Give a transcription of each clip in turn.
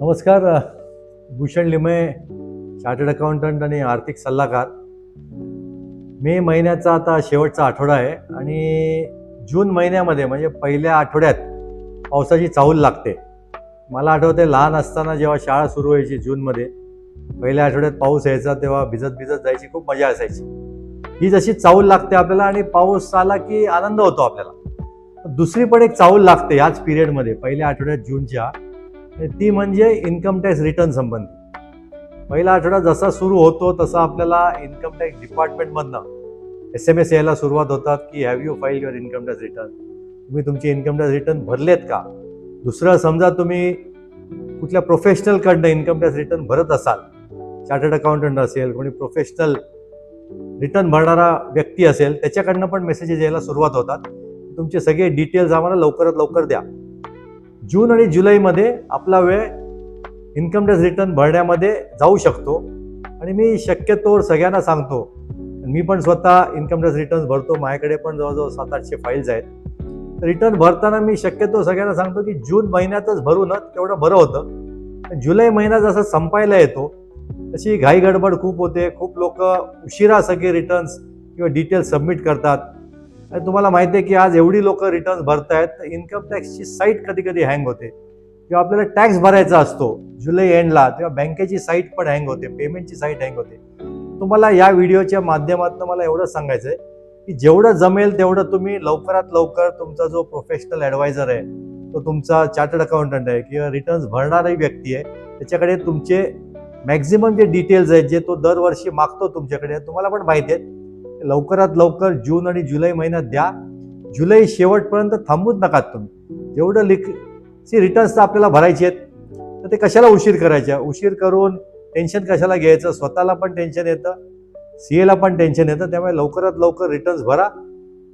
नमस्कार Bhushan Limaye chartered accountant आणि आर्थिक सल्लागार. मे महिन्याचा आता शेवटचा आठवडा आहे आणि जून महिन्यामध्ये म्हणजे पहिल्या आठवड्यात पावसाची चाहूल लागते. मला आठवते लहान असताना जेव्हा शाळा सुरू व्हायची जूनमध्ये पहिल्या आठवड्यात पाऊस यायचा तेव्हा भिजत भिजत जायची खूप मजा असायची. ही जशी चाहूल लागते आपल्याला आणि पाऊस आला की आनंद होतो आपल्याला. दुसरी पण एक चाहूल लागते याच पिरियडमध्ये पहिल्या आठवड्यात जूनच्या. ती म्हणजे इन्कम टॅक्स रिटर्न संबंधी. पहिला आठवडा जसा सुरू होतो तसा आपल्याला इन्कम टॅक्स डिपार्टमेंटमधनं एस एम एस यायला सुरुवात होतात की have you file your income tax return तुम्ही तुमची इन्कम टॅक्स रिटर्न भरलेत का? दुसरं समजा तुम्ही कुठल्या प्रोफेशनलकडनं इन्कम टॅक्स रिटर्न भरत असाल चार्टर्ड अकाउंटंट असेल कोणी प्रोफेशनल रिटर्न भरणारा व्यक्ती असेल त्याच्याकडनं पण मेसेजेस यायला सुरुवात होतात. तुमचे सगळे डिटेल्स आम्हाला लवकरात लवकर द्या. जून आणि जुलैमध्ये आपला वेळ इन्कम टॅक्स रिटर्न भरण्यामध्ये जाऊ शकतो. आणि मी शक्यतोवर सगळ्यांना सांगतो मी पण स्वतः इन्कम टॅक्स रिटर्न भरतो माझ्याकडे पण जवळजवळ सात आठशे फाईल्स आहेत. रिटर्न भरताना मी शक्यतो सगळ्यांना सांगतो की जून महिन्यातच भरू ना तेवढं बरं होतं. जुलै महिना जसा संपायला येतो तशी घाई गडबड खूप होते खूप लोक उशिरा सगळे रिटर्न्स किंवा डिटेल्स सबमिट करतात. तुम्हाला माहिती आहे की आज एवढी लोक रिटर्न्स भरतायत तर इन्कम टॅक्सची साईट कधी कधी हँग होते. किंवा आपल्याला टॅक्स भरायचा असतो जुलै एंडला तेव्हा बँकेची साईट पण हँग होते पेमेंटची साईट हँग होते. तुम्हाला या व्हिडिओच्या माध्यमातून मला एवढं सांगायचं आहे की जेवढं जमेल तेवढं तुम्ही लवकरात लवकर तुमचा जो प्रोफेशनल ॲडवायझर आहे तो तुमचा चार्टर्ड अकाउंटंट आहे किंवा रिटर्न्स भरणारी व्यक्ती आहे त्याच्याकडे तुमचे मॅक्झिमम जे डिटेल्स आहेत जे तो दरवर्षी मागतो तुमच्याकडे तुम्हाला पण माहिती आहेत लवकरात लवकर जून आणि जुलै महिन्यात द्या. जुलै शेवटपर्यंत थांबूच नका तुम्ही. जेवढं लिख ची रिटर्न्स तर आपल्याला भरायचे आहेत तर ते कशाला उशीर करायच्या? उशीर करून टेन्शन कशाला घ्यायचं? स्वतःला पण टेन्शन येतं सी एला पण टेन्शन येतं. त्यामुळे लवकरात लवकर रिटर्न्स भरा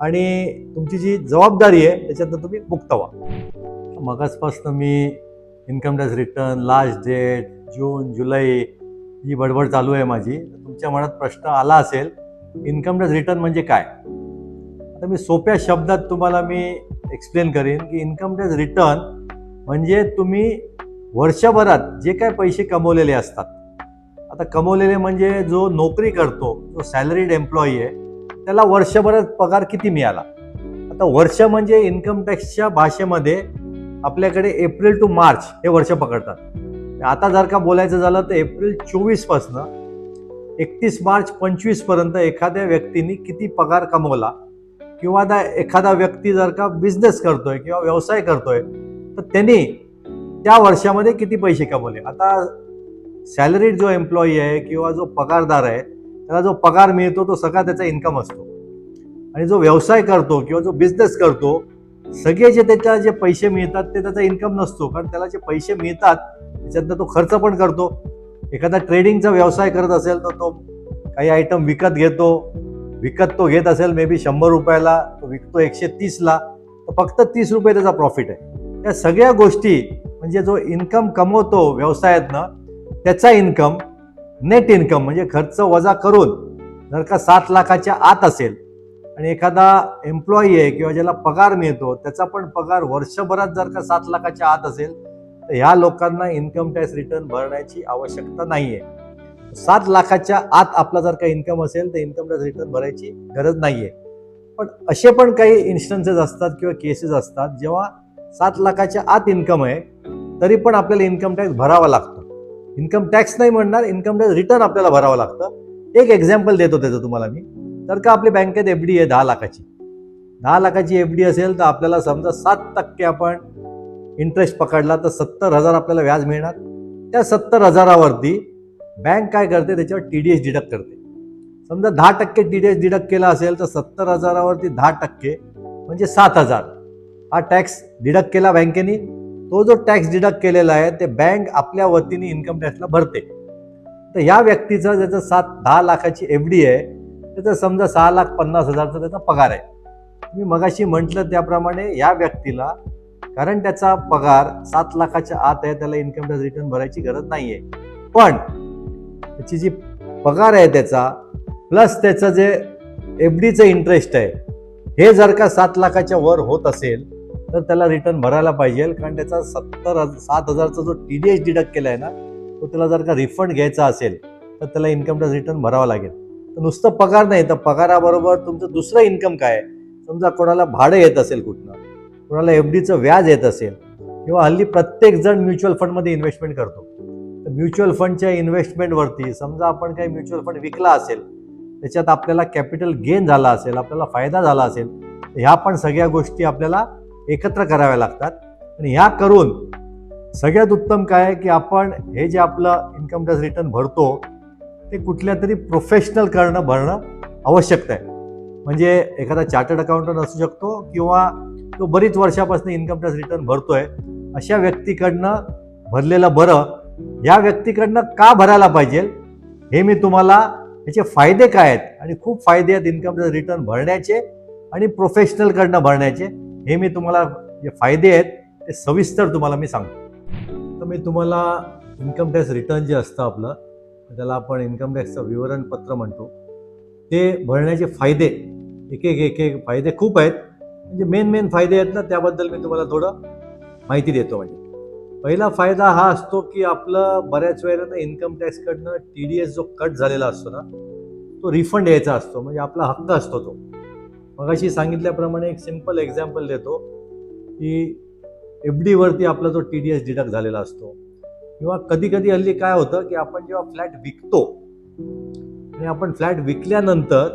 आणि तुमची जी जबाबदारी आहे त्याच्यातनं तुम्ही मुक्त व्हा. मगाचपासून मी income tax return last date जून जुलै ही बडबड चालू आहे माझी. तुमच्या मनात प्रश्न आला असेल इन्कम टॅक्स रिटर्न म्हणजे काय? आता मी सोप्या शब्दात तुम्हाला मी एक्सप्लेन करेन की इन्कम टॅक्स रिटर्न म्हणजे तुम्ही वर्षभरात जे काय पैसे कमवलेले असतात. आता कमवलेले म्हणजे जो नोकरी करतो जो सॅलरीड एम्प्लॉई आहे त्याला वर्षभरात पगार किती मिळाला? आता वर्ष म्हणजे इन्कम टॅक्सच्या भाषेमध्ये आपल्याकडे एप्रिल टू मार्च हे वर्ष पकडतात. आता जर का बोलायचं झालं तर एप्रिल चोवीसपासनं एकतीस मार्च पंचवीसपर्यंत एखाद्या व्यक्तीने किती पगार कमवला किंवा त्या एखादा व्यक्ती जर का बिझनेस करतोय किंवा व्यवसाय करतोय तर त्यांनी त्या वर्षामध्ये किती पैसे कमवले? आता सॅलरीड जो एम्प्लॉई आहे किंवा जो पगारदार आहे त्याला जो पगार मिळतो तो सगळा त्याचा इन्कम असतो. आणि जो व्यवसाय करतो किंवा जो बिझनेस करतो सगळे जे त्याच्या जे पैसे मिळतात ते त्याचा इन्कम नसतो. कारण त्याला जे पैसे मिळतात त्याच्यातनं तो खर्च पण करतो. एखादा ट्रेडिंगचा व्यवसाय करत असेल तर तो काही आयटम विकत घेतो. विकत तो घेत असेल मे बी शंभर रुपयाला तो विकतो एकशे तीसला तर फक्त तीस रुपये त्याचा प्रॉफिट आहे. या सगळ्या गोष्टी म्हणजे जो इन्कम कमवतो व्यवसायातनं त्याचा इन्कम नेट इन्कम म्हणजे खर्च वजा करून जर का सात लाखाच्या आत असेल आणि एखादा एम्प्लॉई आहे किंवा ज्याला पगार मिळतो त्याचा पण पगार वर्षभरात जर का सात लाखाच्या आत असेल तर ह्या लोकांना इन्कम टॅक्स रिटर्न भरण्याची आवश्यकता नाही आहे सात लाखाच्या आत आपला जर का इन्कम असेल तर इन्कम टॅक्स रिटर्न भरायची गरज नाही आहे पण असे पण काही इन्स्टन्सेस असतात किंवा केसेस असतात जेव्हा सात लाखाच्या आत इन्कम आहे तरी पण आपल्याला इन्कम टॅक्स भरावा लागतो. इन्कम टॅक्स नाही म्हणणार इन्कम टॅक्स रिटर्न आपल्याला भरावं लागतं. एक एक्झाम्पल देतो त्याचं तुम्हाला मी. तर का आपली बँकेत एफ डी आहे दहा लाखाची. दहा लाखाची एफ डी असेल तर आपल्याला समजा सात टक्के आपण इंटरेस्ट पकडला तर सत्तर हजार आपल्याला व्याज मिळणार. त्या सत्तर हजारावरती बँक काय करते? त्याच्यावर टी डी एस डिडक्ट करते. समजा दहा टक्के टी डी एस डिडक्ट केला असेल तर सत्तर हजारावरती दहा टक्के म्हणजे सात हजार. हा टॅक्स डिडक्ट केला बँकेने तो जो टॅक्स डिडक्ट केलेला आहे ते बँक आपल्या वतीने इन्कम टॅक्सला भरते. तर या व्यक्तीचा ज्याचं सात दहा लाखाची एफ डी आहे त्याचा समजा सहा लाख पन्नास हजारचा त्याचा पगार आहे. मी मगाशी म्हटलं त्याप्रमाणे या व्यक्तीला कारण त्याचा पगार सात लाखाच्या आत आहे त्याला इन्कम टॅक्स रिटर्न भरायची गरज नाही आहे पण त्याची जी पगार आहे त्याचा प्लस त्याचं जे एफ डीचं इंटरेस्ट आहे हे जर का सात लाखाच्या वर होत असेल तर त्याला रिटर्न भरायला पाहिजे. कारण त्याचा सत्तर सात हजारचा जो टी डी एस डिडक्ट केला आहे ना तो त्याला जर का रिफंड घ्यायचा असेल तर त्याला इन्कम टॅक्स रिटर्न भरावा लागेल. तर नुसतं पगार नाही तर पगाराबरोबर तुमचं दुसरं इन्कम काय? आहे? समजा कोणाला भाडं येत असेल कुठनं कोणाला एफ डीचं व्याज येत असेल किंवा हल्ली प्रत्येक जण म्युच्युअल फंडमध्ये इन्व्हेस्टमेंट करतो. तर म्युच्युअल फंडच्या इन्व्हेस्टमेंटवरती समजा आपण काही म्युच्युअल फंड विकला असेल त्याच्यात आपल्याला कॅपिटल गेन झाला असेल आपल्याला फायदा झाला असेल ह्या पण सगळ्या गोष्टी आपल्याला एकत्र कराव्या लागतात. आणि ह्या करून सगळ्यात उत्तम काय आहे की आपण हे जे आपलं इन्कम टॅक्स रिटर्न भरतो ते कुठल्या तरी प्रोफेशनल करणं भरणं आवश्यक आहे. म्हणजे एखादा चार्टर्ड अकाउंटंट असू शकतो किंवा तो बरीच वर्षापासून इन्कम टॅक्स रिटर्न भरतोय. अशा व्यक्तीकडनं भरलेलं बरं या व्यक्तीकडनं का भरायला पाहिजे? हे मी तुम्हाला याचे फायदे काय आहेत? आणि खूप फायदे आहेत इन्कम टॅक्स रिटर्न भरण्याचे आणि प्रोफेशनलकडनं भरण्याचे. हे मी तुम्हाला जे फायदे आहेत ते सविस्तर तुम्हाला मी सांगतो. तर मी तुम्हाला इन्कम टॅक्स रिटर्न जे असतं आपलं त्याला आपण इन्कम टॅक्सचं विवरणपत्र म्हणतो. ते भरण्याचे फायदे एक एक एक एक फायदे खूप आहेत. म्हणजे मेन मेन फायदे आहेत ना त्याबद्दल मी तुम्हाला थोडं माहिती देतो म्हणजे. पहिला फायदा हा असतो की आपलं बऱ्याच वेळेला इन्कम टॅक्सकडनं टी डी एस जो कट झालेला असतो ना तो रिफंड यायचा असतो. म्हणजे आपला हक्क असतो तो. मगाशी सांगितल्याप्रमाणे एक सिंपल एक्झाम्पल देतो की एफ डीवरती आपला जो टी डी एस डिडक्ट झालेला असतो. किंवा कधी कधी हल्ली काय होतं की आपण जेव्हा फ्लॅट विकतो आणि आपण फ्लॅट विकल्यानंतर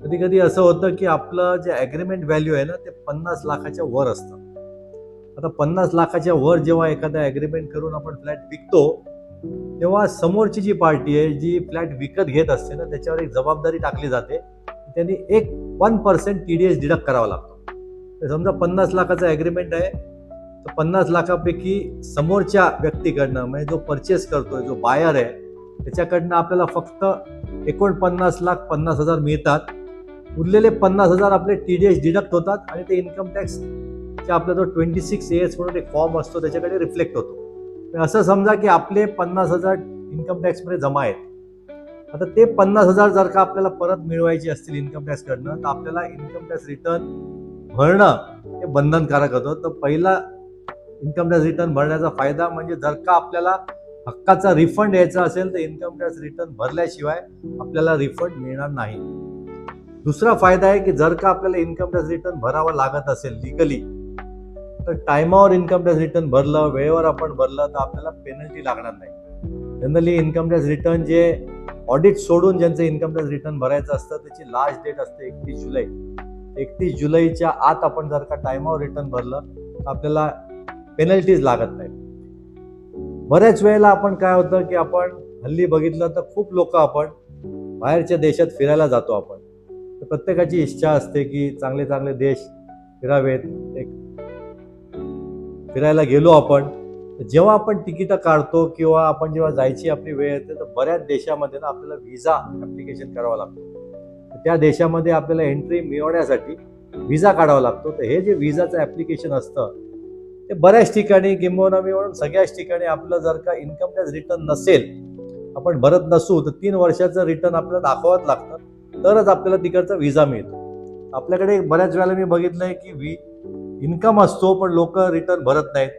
कधी कधी असं होतं की आपलं जे ॲग्रीमेंट व्हॅल्यू आहे ना ते पन्नास लाखाच्या वर असतं. आता पन्नास लाखाच्या वर जेव्हा एखादा ॲग्रीमेंट करून आपण फ्लॅट विकतो तेव्हा समोरची जी पार्टी आहे जी फ्लॅट विकत घेत असते ना त्याच्यावर एक जबाबदारी टाकली जाते. त्यांनी एक one percent T D S deduct करावा लागतो. समजा पन्नास लाखाचा ॲग्रीमेंट आहे तर पन्नास लाखापैकी समोरच्या व्यक्तीकडनं म्हणजे जो परचेस करतोय जो बायर आहे त्याच्याकडनं आपल्याला फक्त एकोणपन्नास लाख पन्नास हजार मिळतात. उरलेले पन्नास हजार आपले टी डी एस डिडक्ट होतात आणि ते इन्कम टॅक्सच्या आपला जो ट्वेंटी सिक्स एस म्हणून एक फॉर्म असतो त्याच्याकडे रिफ्लेक्ट होतो. असं समजा की आपले पन्नास हजार इन्कम टॅक्समध्ये जमा आहेत. आता ते पन्नास हजार जर का आपल्याला परत मिळवायचे असतील इन्कम टॅक्सकडनं तर आपल्याला इन्कम टॅक्स रिटर्न भरणं हे बंधनकारक होतं. तर पहिला इन्कम टॅक्स रिटर्न भरण्याचा फायदा म्हणजे जर का आपल्याला हक्काचा रिफंड यायचा असेल तर इन्कम टॅक्स रिटर्न भरल्याशिवाय आपल्याला रिफंड मिळणार नाही. दुसरा फायदा आहे की जर का आपल्याला इन्कम टॅक्स रिटर्न भरावा लागत असेल लिगली तर टायमावर इन्कम टॅक्स रिटर्न भरलं वेळेवर आपण भरलं तर आपल्याला पेनल्टी लागणार नाही. जनरली इन्कम टॅक्स रिटर्न जे ऑडिट सोडून ज्यांचं इन्कम टॅक्स रिटर्न भरायचं असतं त्याची लास्ट डेट असते एकतीस जुलै. एकतीस जुलैच्या आत आपण जर का टायमावर रिटर्न भरलं तर आपल्याला पेनल्टीज लागत नाही बऱ्याच वेळेला आपण काय होतं की आपण हल्ली बघितलं तर खूप लोक आपण बाहेरच्या देशात फिरायला जातो आपण. प्रत्येकाची इच्छा असते की चांगले चांगले देश फिरावेत एक फिरायला गेलो आपण जेव्हा आपण तिकीटं काढतो किंवा आपण जेव्हा जायची आपली वेळ येते तर बऱ्याच देशामध्ये ना आपल्याला व्हिसा ॲप्लिकेशन करावा लागतो. त्या देशामध्ये आपल्याला एंट्री मिळवण्यासाठी व्हिसा काढावा लागतो. तर हे जे व्हिसाचं ॲप्लिकेशन असतं ते बऱ्याच ठिकाणी किंबहुना मी म्हणून सगळ्याच ठिकाणी आपलं जर का इन्कम टॅक्स रिटर्न नसेल आपण भरत नसू तर तीन वर्षाचं रिटर्न आपल्याला दाखवावंच लागतं. तरच आपल्याला तिकडचा व्हिसा मिळतो. आपल्याकडे बऱ्याच वेळेला मी बघितलंय की वी इन्कम असतो पण लोक रिटर्न भरत नाहीत.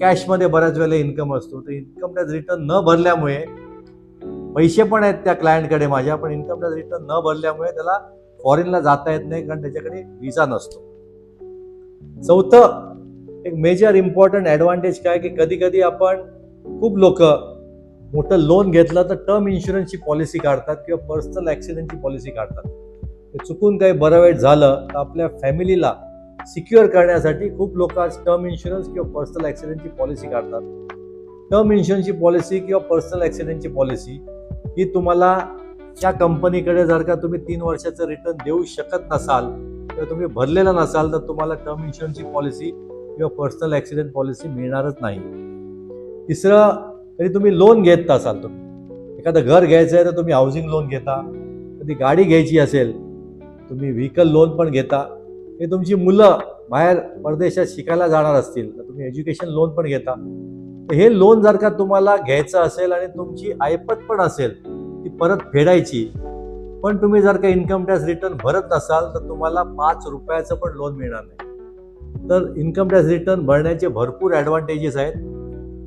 कॅशमध्ये बऱ्याच वेळेला इन्कम असतो. तर इन्कम टॅक्स रिटर्न न भरल्यामुळे पैसे पण आहेत त्या क्लायंटकडे माझ्या पण इन्कम टॅक्स रिटर्न न भरल्यामुळे त्याला फॉरेनला जाता येत नाही कारण त्याच्याकडे व्हिसा नसतो. चौथं एक मेजर इम्पॉर्टंट ॲडव्हान्टेज काय की कधी कधी आपण खूप लोक मोठं लोन घेतलं तर टर्म इन्शुरन्सची पॉलिसी काढतात किंवा पर्सनल ॲक्सिडेंटची पॉलिसी काढतात. ते चुकून काही बरं वाईट झालं तर आपल्या फॅमिलीला सिक्युअर करण्यासाठी खूप लोक आज टर्म इन्शुरन्स किंवा पर्सनल ॲक्सिडेंटची पॉलिसी काढतात. टर्म इन्शुरन्सची पॉलिसी किंवा पर्सनल ॲक्सिडेंटची पॉलिसी ही तुम्हाला त्या कंपनीकडे जर का तुम्ही तीन वर्षाचं रिटर्न देऊ शकत नसाल किंवा तुम्ही भरलेलं नसाल तर तुम्हाला टर्म इन्शुरन्सची पॉलिसी किंवा पर्सनल ॲक्सिडेंट पॉलिसी मिळणारच नाही. तिसरं कधी तुम्ही लोन घेत असाल तुम्ही. एखादं घर घ्यायचं आहे तर तुम्ही हाऊसिंग लोन घेता. कधी गाडी घ्यायची असेल तुम्ही व्हेकल लोन पण घेता. हे तुमची मुलं बाहेर परदेशात शिकायला जाणार असतील तर तुम्ही एज्युकेशन लोन पण घेता. तर हे लोन जर का तुम्हाला घ्यायचं असेल आणि तुमची ऐपत पण असेल ती परत फेडायची पण तुम्ही जर का इन्कम टॅक्स रिटर्न भरत नसाल तर तुम्हाला पाच रुपयाचं पण लोन मिळणार नाही. तर इन्कम टॅक्स रिटर्न भरण्याचे भरपूर ॲडव्हान्टेजेस आहेत.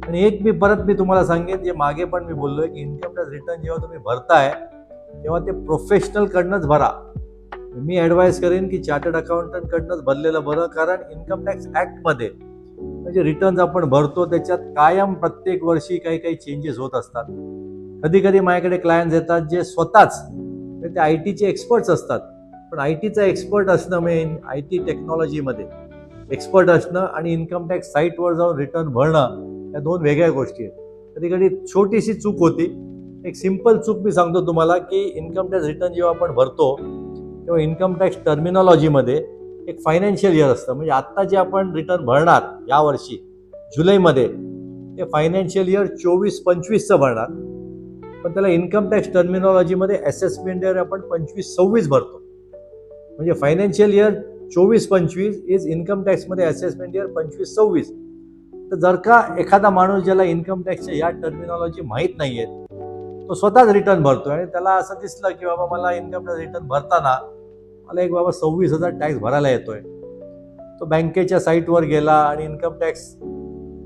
आणि एक मी परत मी तुम्हाला सांगेन जे मागे पण मी बोललोय की इन्कम टॅक्स रिटर्न जेव्हा तुम्ही भरताय तेव्हा ते प्रोफेशनलकडनंच भरा. मी ॲडवाईस करेन की चार्टर्ड अकाउंटंटकडनंच भरलेलं बरं कारण इन्कम टॅक्स ॲक्टमध्ये म्हणजे रिटर्न्स आपण भरतो त्याच्यात कायम प्रत्येक वर्षी काही काही चेंजेस होत असतात. कधी कधी माझ्याकडे क्लायंट्स येतात जे स्वतःच म्हणजे ते आय टीचे एक्सपर्ट्स असतात. पण आय टीचा एक्सपर्ट असणं मेन आय टी टेक्नॉलॉजीमध्ये एक्सपर्ट असणं आणि इन्कम टॅक्स साईटवर जाऊन रिटर्न भरणं या दोन वेगळ्या गोष्टी आहेत. कधी कधी छोटीशी चूक होती. एक सिंपल चूक मी सांगतो तुम्हाला की इन्कम टॅक्स रिटर्न जेव्हा आपण भरतो तेव्हा इन्कम टॅक्स टर्मिनॉलॉजीमध्ये एक फायनान्शियल इयर असतं. म्हणजे आत्ता जे आपण रिटर्न भरणार यावर्षी जुलैमध्ये ते फायनान्शियल इयर चोवीस पंचवीसचं भरणार. पण त्याला इन्कम टॅक्स टर्मिनॉलॉजीमध्ये असेसमेंट इयर आपण पंचवीस सव्वीस भरतो. म्हणजे फायनान्शियल इयर चोवीस पंचवीस इज इन्कम टॅक्समध्ये असेसमेंट इयर पंचवीस सव्वीस. तर जर का एखादा माणूस ज्याला इन्कम टॅक्सच्या या टर्मिनॉलॉजी माहीत नाही आहेत तो स्वतःच रिटर्न भरतो आणि त्याला असं दिसलं की बाबा मला इन्कम टॅक्स रिटर्न भरताना मला एक बाबा सव्वीस हजार टॅक्स भरायला येतोय. तो बँकेच्या साईटवर गेला आणि इन्कम टॅक्स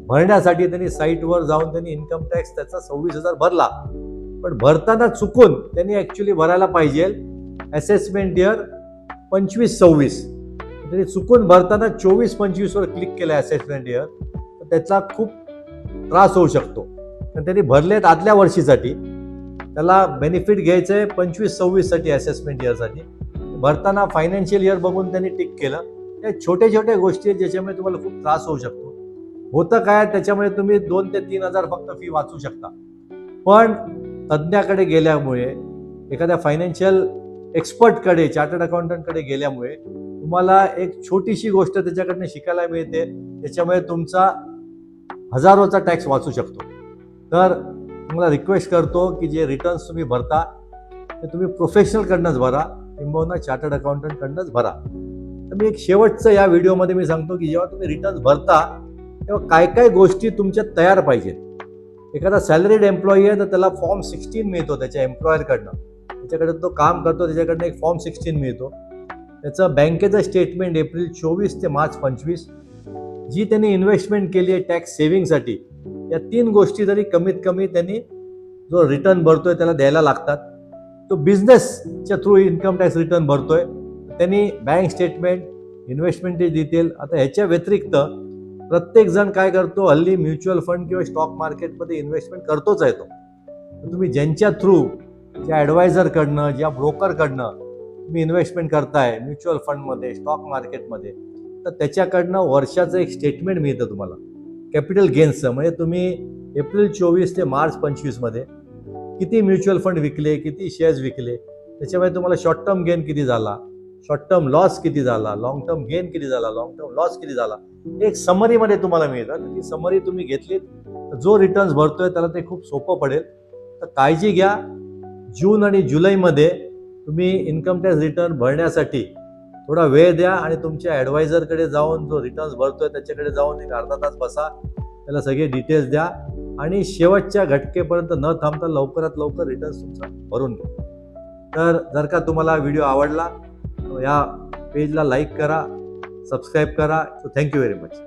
भरण्यासाठी त्यांनी साईटवर जाऊन त्यांनी इन्कम टॅक्स त्याचा सव्वीस हजार भरला. पण भरताना चुकून त्यांनी ॲक्च्युली भरायला पाहिजे. असेसमेंट इयर पंचवीस सव्वीस. त्यांनी चुकून भरताना चोवीस पंचवीसवर क्लिक केलं असेसमेंट इयर त्याचा खूप त्रास होऊ शकतो. कारण त्यांनी भरलेत आदल्या वर्षीसाठी. त्याला बेनिफिट घ्यायचं आहे पंचवीस सव्वीससाठी असेसमेंट इयरसाठी भरताना फायनान्शियल इयर बघून त्यांनी टिक केलं. या छोट्या छोट्या गोष्टी आहेत ज्याच्यामुळे तुम्हाला खूप त्रास होऊ शकतो. होतं काय त्याच्यामुळे तुम्ही दोन ते तीन हजार फक्त फी वाचू शकता. पण तज्ज्ञाकडे गेल्यामुळे एखाद्या फायनान्शियल एक्सपर्टकडे चार्टर्ड अकाउंटंटकडे गेल्यामुळे तुम्हाला एक छोटीशी गोष्ट त्याच्याकडनं शिकायला मिळते. त्याच्यामुळे तुमचा हजारोचा टॅक्स वाचू शकतो. तर तुम्हाला रिक्वेस्ट करतो की जे रिटर्न्स तुम्ही भरता ते तुम्ही प्रोफेशनलकडनंच भरा किंबहुना चार्टर्ड अकाउंटंटकडनंच भरा. तर मी एक शेवटचं या व्हिडिओमध्ये मी सांगतो की जेव्हा तुम्ही रिटर्न्स भरता तेव्हा काय काय गोष्टी तुमच्या तयार पाहिजेत. एखादा सॅलरीड एम्प्लॉई आहे तर त्याला फॉर्म सिक्स्टीन मिळतो त्याच्या एम्प्लॉयरकडनं त्याच्याकडे तो काम करतो त्याच्याकडनं एक फॉर्म सिक्स्टीन मिळतो. त्याचं बँकेचं स्टेटमेंट एप्रिल चोवीस ते मार्च पंचवीस जी त्यांनी इन्व्हेस्टमेंट केली आहे टॅक्स सेव्हिंगसाठी या तीन गोष्टी जरी कमीत कमी त्यांनी जो रिटर्न भरतोय त्याला द्यायला लागतात. तो बिझनेसच्या थ्रू इन्कम टॅक्स रिटर्न भरतोय. त्यांनी बँक स्टेटमेंट इन्व्हेस्टमेंटचे डिटेल आता ह्याच्या व्यतिरिक्त प्रत्येक जण काय करतो? हल्ली म्युच्युअल फंड किंवा स्टॉक मार्केटमध्ये इन्व्हेस्टमेंट करतोच आहे तो. तुम्ही ज्यांच्या थ्रू ज्या ॲडवायझरकडनं ज्या ब्रोकरकडनं तुम्ही इन्व्हेस्टमेंट करताय म्युच्युअल फंडमध्ये स्टॉक मार्केटमध्ये तर त्याच्याकडनं वर्षाचं एक स्टेटमेंट मिळतं तुम्हाला. कॅपिटल गेन्सचं म्हणजे तुम्ही एप्रिल चोवीस ते मार्च पंचवीसमध्ये किती म्युच्युअल फंड विकले किती शेअर्स विकले त्याच्यामुळे तुम्हाला शॉर्ट टर्म गेन किती झाला शॉर्ट टर्म लॉस किती झाला लॉंग टर्म गेन किती झाला लॉंग टर्म लॉस किती झाला एक समरीमध्ये तुम्हाला मिळतं. ती समरी तुम्ही घेतलीत तर जो रिटर्न्स भरतोय त्याला ते खूप सोपं पडेल. तर काळजी घ्या. जून आणि जुलैमध्ये तुम्ही इन्कम टॅक्स रिटर्न भरण्यासाठी थोडा वेळ द्या आणि तुमच्या ॲडवायझरकडे जाऊन जो रिटर्न्स भरतोय त्याच्याकडे जाऊन एक अर्धा तास बसा. त्याला सगळे डिटेल्स द्या आणि शेवटच्या घटकेपर्यंत न थांबता लवकरात लवकर रिटर्न्स तुमचा भरून घ्या. तर जर का तुम्हाला व्हिडिओ आवडला या पेजला लाईक करा सबस्क्राईब करा. So thank you very much